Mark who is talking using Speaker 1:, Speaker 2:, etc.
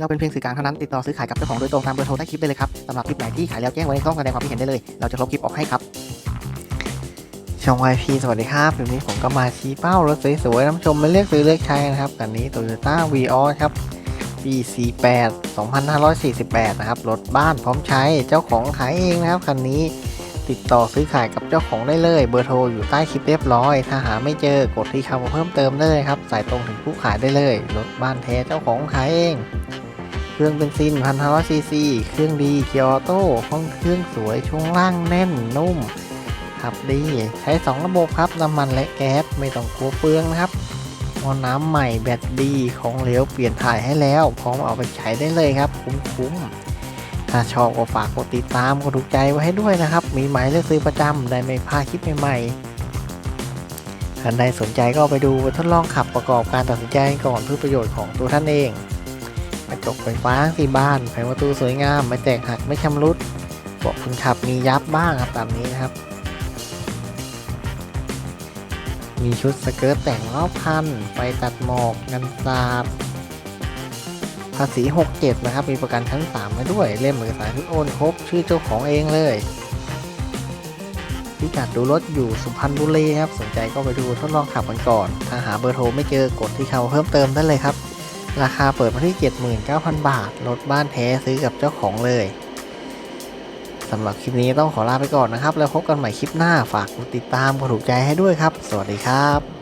Speaker 1: เราเป็นเพียงสื่อกลางเท่านั้นติดต่อซื้อขายกับเจ้าของโดยตรงตามเบอร์โทรใต้คลิปได้เลยครับสำหรับคลิปไหนที่ขายแล้วแจ้งไว้ในช่องแสดงความคิดเห็นได้เลย เราจะลบคลิปออกให้ครับช่อง YP สวัสดีครับวันนี้ผมก็มาชี้เป้ารถสวยๆน้ำชมมาเลือกซื้อเลือกใช้นะครับคันนี้ Toyota v ีออครับปี48 2548 นะครับ รถบ้านพร้อมใช้ เจ้าของขายเองนะครับคันนี้ติดต่อซื้อขายกับเจ้าของได้เลย เบอร์โทรอยู่ใต้คลิปเรียบร้อย ถ้าหาไม่เจอกดที่คำว่าเพิ่มเติมได้เลยครับ สายตรงถึงผู้ขายได้เลย รถบ้านแท้เจ้าของขายเอง เครื่องเบนซิน1,500ซีซี เครื่องดีเกียร์ออโต้ห้องเครื่องสวยช่วงล่างแน่นนุ่มขับดีใช้ 2 ระบบครับน้ำมันและแก๊สไม่ต้องกลัวเปลืองนะครับมอน้ำใหม่แบตดีของเหลวเปลี่ยนถ่ายให้แล้ว พร้อมเอาไปใช้ได้เลยครับ คุ้มๆถ้าชอบก็ฝากกดติดตามกดถูกใจไว้ให้ด้วยนะครับ มีหมายเลือกซื้อประจำได้ไม่พลาดคลิปใหม่ๆท่านใดสนใจก็ไปดูไปทดลองขับประกอบการตัดสินใจก่อนเพื่อประโยชน์ของตัวท่านเอง กระจกไฟฟ้าที่บ้านแผงประตูสวยงาม ไม่แตกหักไม่ชำรุดบาะคนขับมียับบ้างครับตามนี้นะครับ มีชุดสเกิร์ตแต่งรอบคันไฟตัดหมอกกันสาดภาษี 67 นะครับ มีประกันชั้น 3 มาด้วย เล่มเอกสารทุกโอนครบ ชื่อเจ้าของเองเลย พิกัดดูรถอยู่สุพรรณบุรีครับ สนใจก็ไปดูทดลองขับกันก่อน ถ้าหาเบอร์โทรไม่เจอกดที่เขาเพิ่มเติมได้เลยครับ ราคาเปิดมาที่ 79,000 บาท รถบ้านแท้ซื้อกับเจ้าของเลยสำหรับคลิปนี้ต้องขอลาไปก่อนนะครับ แล้วพบกันใหม่คลิปหน้าฝากกดติดตามกดถูกใจให้ด้วยครับ สวัสดีครับ